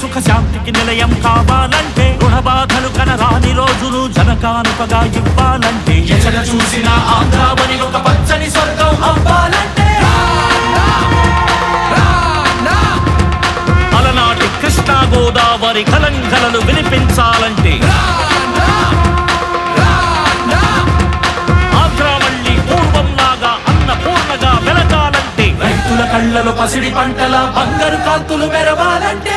సుఖశాంతికి నిలయం కావాలంటే రుణబాధలు కనరాని రోజులు జనకానుకగా ఇవ్వాలంటే ఎక్కడ చూసిన ఆంధ్రావని ఒక పచ్చని స్వర్గం అవ్వాలంటే. అలనాటి కృష్ణా గోదావరి కలంకలను వినిపించాలంటే. కళ్ళలో పసిడి పంటల బంగారు కాంతులు మెరవాలంటే.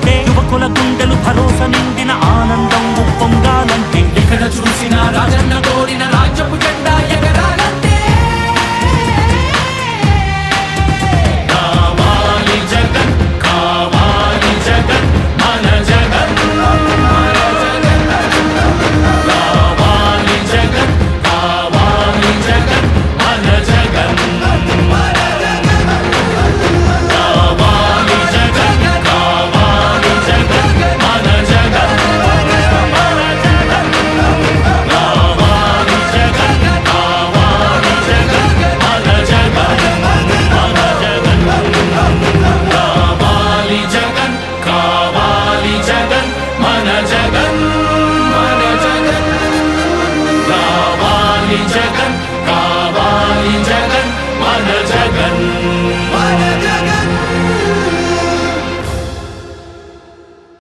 你却更。